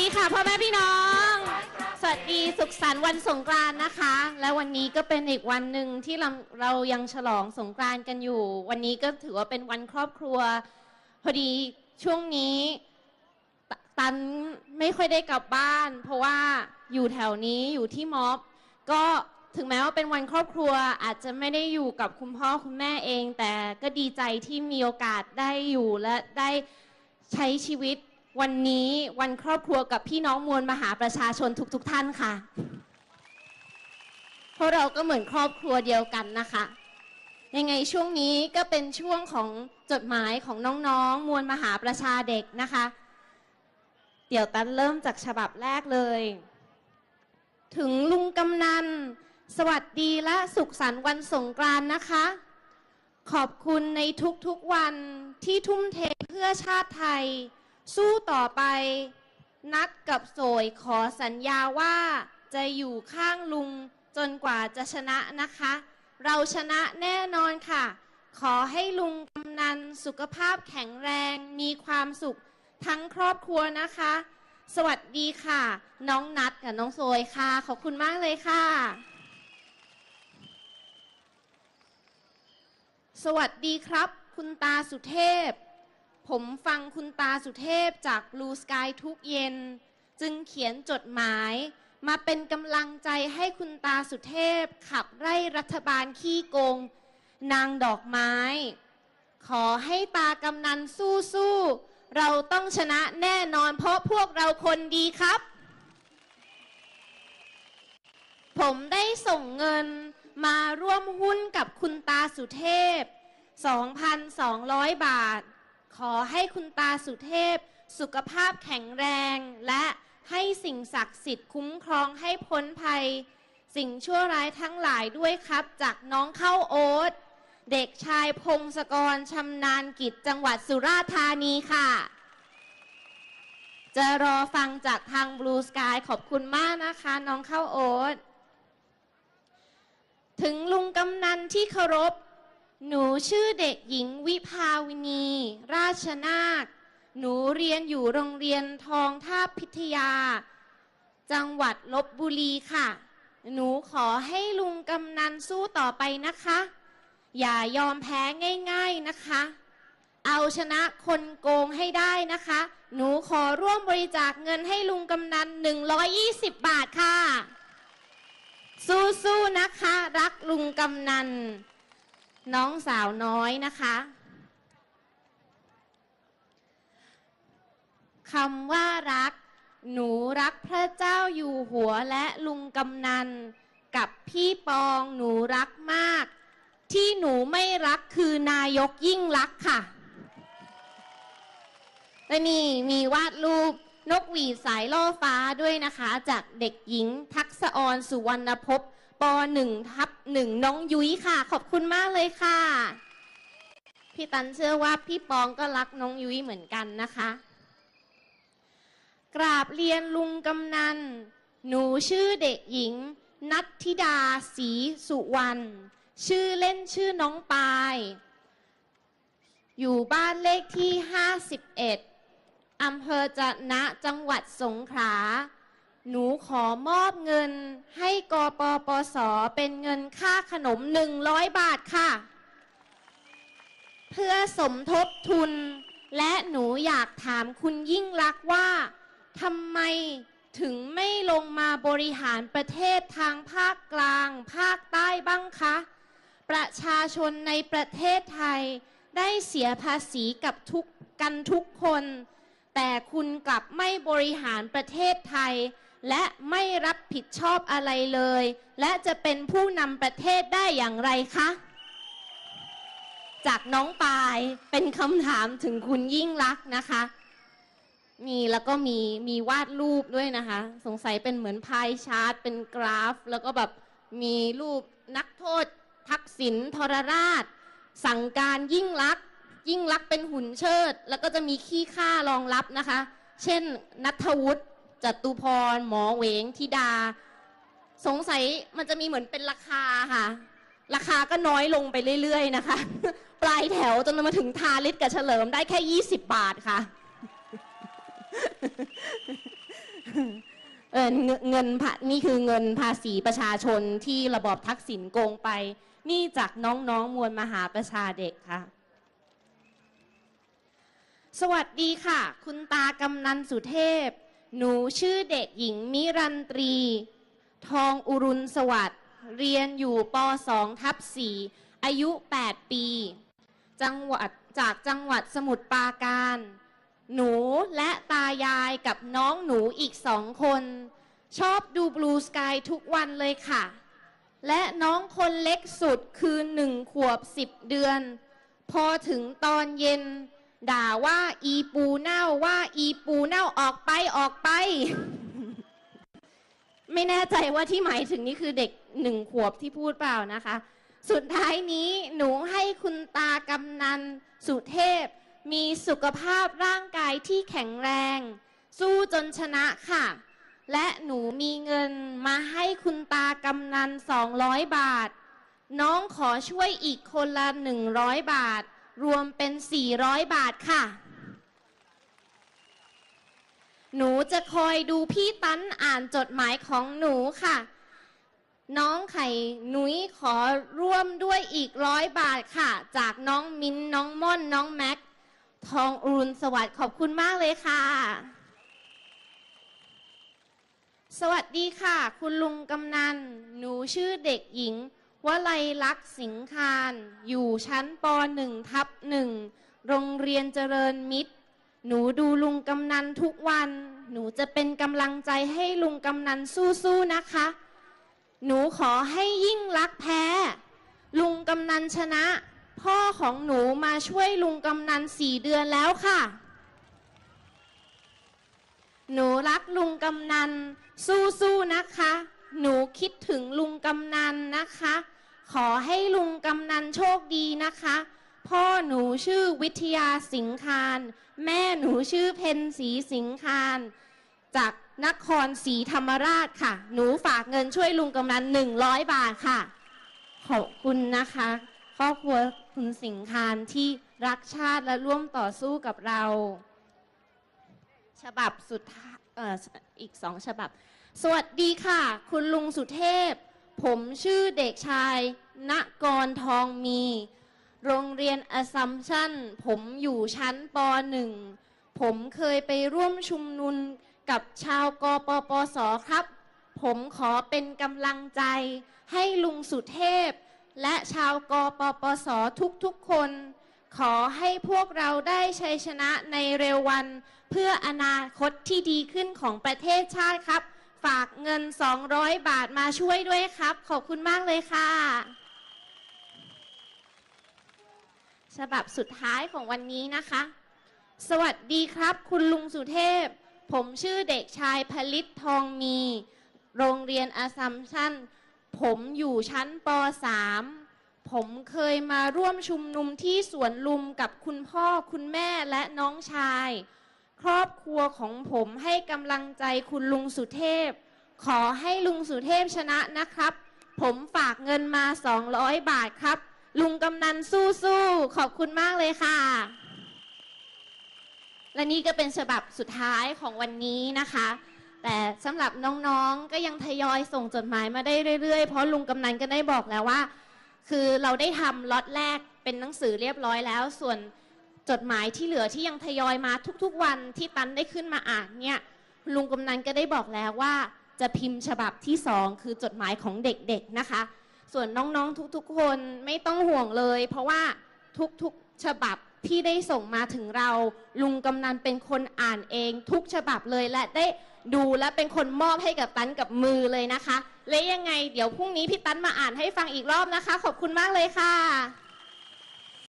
ดีค่ะพ่อแม่พี่น้อง สวัสดีสุขสันต์วันสงกรานต์นะคะ และวันนี้ก็เป็นอีกวันหนึ่งที่เราเรายังฉลองสงกรานต์กันอยู่ วันนี้ก็ถือว่าเป็นวันครอบครัว พอดีช่วงนี้ตตันไม่ค่อยได้กลับบ้าน เพราะว่าอยู่แถวนี้อยู่ที่ม็อบ ก็ถึงแม้ว่าเป็นวันครอบครัวอาจจะไม่ได้อยู่กับคุณพ่อคุณแม่เอง แต่ก็ดีใจที่มีโอกาสได้อยู่และได้ใช้ชีวิต วันนี้วันครอบครัวกับพี่น้องมวลมหาประชาชนทุกๆทท่านค่ะ เพราะเราก็เหมือนครอบครัวเดียวกันนะคะ ยังไงช่วงนี้ก็เป็นช่วงของจดหมายของน้องๆ มวลมหาประชาเด็กนะคะ เดี๋ยวตันเริ่มจากฉบับแรกเลย ถึงลุงกำนัน สวัสดีและสุขสันต์วันสงกรานต์นะคะ ขอบคุณในทุกๆวันที่ทุ่มเทเพื่อชาติไทย สู้ต่อไป นัดกับโสยขอสัญญาว่าจะอยู่ข้างลุงจนกว่าจะชนะนะคะ เราชนะแน่นอนค่ะ ขอให้ลุงกำนันสุขภาพแข็งแรง มีความสุขทั้งครอบครัวนะคะ สวัสดีค่ะ น้องนัดกับน้องโซยค่ะ ขอบคุณมากเลยค่ะ สวัสดีครับ คุณตาสุเทพ ผมฟังคุณตาสุเทพจาก Blue Sky ทุกเย็น จึงเขียนจดหมายมาเป็นกำลังใจให้คุณตาสุเทพขับไล่รัฐบาลขี้โกง นางดอกไม้ ขอให้ตากำนันสู้สู้เราต้องชนะแน่นอนเพราะพวกเราคนดีครับ ผมได้ส่งเงินมาร่วมหุ้นกับคุณตาสุเทพ 2,200 บาท ขอให้คุณตาสุเทพ สุขภาพแข็งแรง และให้สิ่งศักดิ์สิทธิ์คุ้มครองให้พ้นภัย สิ่งชั่วร้ายทั้งหลายด้วยครับ จากน้องเข้าโอ๊ตเด็กชายพงศกรชำนาญกิจจังหวัดสุราษฎร์ธานีค่ะ จะรอฟังจากทาง Blue Sky ขอบคุณมากนะคะ น้องเข้าโอ๊ตถึงลุงกำนันที่เคารพ หนูชื่อเด็กหญิงวิภาวินี ราชนาค หนูเรียนอยู่โรงเรียนทองท่าพิทยา จังหวัดลบบุรีค่ะ หนูขอให้ลุงกำนันสู้ต่อไปนะคะ อย่ายอมแพ้ง่ายๆนะคะ เอาชนะคนโกงให้ได้นะคะ หนูขอร่วมบริจาคเงินให้ลุงกำนัน 120 บาทค่ะ สู้ๆนะคะ รักลุงกำนัน น้องสาวน้อยนะคะคำว่ารัก หนูรักพระเจ้าอยู่หัวและลุงกำนัน กับพี่ปองหนูรักมาก ที่หนูไม่รักคือนายกยิ่งรักค่ะ และนี่มีวาดรูปนกหวีดสายล่อฟ้าด้วยนะคะ จากเด็กหญิงทักษออนสุวรรณภพ ป .1 ทับหนึ่งน้องยุ้ยค่ะ ขอบคุณมากเลยค่ะ พี่ตันเชื่อว่าพี่ปองก็รักน้องยุ้ยเหมือนกันนะคะ กราบเรียนลุงกำนัน หนูชื่อเด็กหญิง นัทธิดาศรีสุวรรณชื่อเล่นชื่อน้องปาย อยู่บ้านเลขที่ 51อำเภอจะนะจังหวัดสงขลา หนูขอมอบเงินให้กปปส เป็นเงินค่าขนม 100 บาทค่ะ เพื่อสมทบทุน และหนูอยากถามคุณยิ่งรักว่าทำไมถึงไม่ลงมาบริหารประเทศทางภาคกลาง ภาคใต้บ้างคะ ประชาชนในประเทศไทยได้เสียภาษีกับทุกกันทุกคน แต่คุณกลับไม่บริหารประเทศไทย และไม่รับผิดชอบอะไรเลย และจะเป็นผู้นำประเทศได้อย่างไรคะ จากน้องปายเป็นคำถามถึงคุณยิ่งรักษณ์นะคะ มีแล้วก็มีมีวาดรูปด้วยนะคะ สงสัยเป็นเหมือนพายชาร์ตเป็นกราฟ แล้วก็แบบมีรูปนักโทษ ทักษิณทรราช สั่งการยิ่งลักษณ์ยิ่งลักษณ์เป็นหุ่นเชิด แล้วก็จะมีขี้ข้ารองรับนะคะ เช่นนัทวุฒิ จตุพร หมอเวงธิดา สงสัยมันจะมีเหมือนเป็นราคาค่ะ ราคาก็น้อยลงไปเรื่อยๆนะคะ ปลายแถวจนมาถึงทาลิศกับเฉลิมได้แค่ 20 บาทค่ะเเงินเงินภานี่คือเงินภาษีประชาชนที่ระบอบทักษิณโกงไป นี่จากน้องๆมวลมหาประชาเด็กค่ะ สวัสดีค่ะ คุณตากำนันสุเทพ หนูชื่อเด็กหญิงมิรันตรี ทองอุรุณสวัสดิ์เรียนอยู่ป .2 ทับ4อายุ 8 ปี จังหวัดจากจังหวัดสมุทรปราการ หนูและตายายกับน้องหนูอีกสองคน ชอบดูบลูสกายทุกวันเลยค่ะ และน้องคนเล็กสุดคือหนึ่งขวบสิบเดือน พอถึงตอนเย็น ด่าว่าอีปูเน่าว่าอีปูเน่าออกไปออกไป ไม่แน่ใจว่าที่หมายถึงนี่คือเด็กหนึ่งขวบที่พูดเปล่านะคะ สุดท้ายนี้หนูให้คุณตากำนันสุเทพ มีสุขภาพร่างกายที่แข็งแรง สู้จนชนะค่ะ และหนูมีเงินมาให้คุณตากำนัน200บาท น้องขอช่วยอีกคนละ100บาท รวมเป็น 400 บาทค่ะ หนูจะคอยดูพี่ตั้นอ่านจดหมายของหนูค่ะ น้องไข่หนุยขอร่วมด้วยอีกร้อยบาทค่ะ จากน้องมินน้องม่อนน้องแม็ก ทองอุรุณสวัสดิ์ขอบคุณมากเลยค่ะ สวัสดีค่ะ คุณลุงกำนัน หนูชื่อเด็กหญิง วลัยลักษณ์สิงคารอยู่ชั้นป .1 ทับหนึ่งโรงเรียนเจริญมิตร หนูดูลุงกำนันทุกวัน หนูจะเป็นกำลังใจให้ลุงกำนันสู้ๆนะคะ หนูขอให้ยิ่งรักแพ้ ลุงกำนันชนะ พ่อของหนูมาช่วยลุงกำนันสี่เดือนแล้วค่ะ หนูรักลุงกำนันสู้ๆนะคะ หนูคิดถึงลุงกำนันนะคะ ขอให้ลุงกำนันโชคดีนะคะ พ่อหนูชื่อวิทยาสิงคารแม่หนูชื่อเพนสีสิงคารจากนครศรีธรรมราชค่ะ หนูฝากเงินช่วยลุงกำนัน100บาทค่ะ ขอบคุณนะคะ ครอบครัวคุณสิงคารที่รักชาติและร่วมต่อสู้กับเรา ฉบับสุดท้ายเอ่ออีกสองฉบับ สวัสดีค่ะ คุณลุงสุเทพ ผมชื่อเด็กชายณกรทองมี โรงเรียนอสัมชัญผมอยู่ชั้นป .1 ผมเคยไปร่วมชุมนุมกับชาวกปปสครับ ผมขอเป็นกำลังใจให้ลุงสุเทพ และชาวกปปสทุกๆคน ขอให้พวกเราได้ชัยชนะในเร็ววัน เพื่ออนาคตที่ดีขึ้นของประเทศชาติครับ ฝากเงิน 200 บาทมาช่วยด้วยครับ ขอบคุณมากเลยค่ะ ฉบับสุดท้ายของวันนี้นะคะ สวัสดีครับ คุณลุงสุเทพ ผมชื่อเด็กชายผลิตทองมี โรงเรียนอาซัมชัญผมอยู่ชั้นป .3 ผมเคยมาร่วมชุมนุมที่สวนลุมกับคุณพ่อคุณแม่และน้องชาย ครอบครัวของผมให้กำลังใจคุณลุงสุเทพ ขอให้ลุงสุเทพชนะนะครับ ผมฝากเงินมา 200 บาทครับ ลุงกำนันสู้ๆขอบคุณมากเลยค่ะ และนี่ก็เป็นฉบับสุดท้ายของวันนี้นะคะ แต่สำหรับน้องๆก็ยังทยอยส่งจดหมายมาได้เรื่อยๆ เพราะลุงกำนันก็ได้บอกแล้วว่า คือเราได้ทำล็อตแรกเป็นหนังสือเรียบร้อยแล้วส่วน จดหมายที่เหลือที่ยังทยอยมาทุกๆวันที่ตันได้ขึ้นมาอ่านเนี่ยลุงกำนันก็ได้บอกแล้วว่า จะพิมพ์ฉบับที่สองคือจดหมายของเด็กๆนะคะ ส่วนน้องๆทุกๆคนไม่ต้องห่วงเลย เพราะว่าทุกๆฉบับที่ได้ส่งมาถึงเรา ลุงกำนันเป็นคนอ่านเอง ทุกฉบับเลยและได้ดูและเป็นคนมอบให้กับตันกับมือเลยนะคะ และยังไงเดี๋ยวพรุ่งนี้พี่ตันมาอ่านให้ฟังอีกรอบนะคะ ขอบคุณมากเลยค่ะ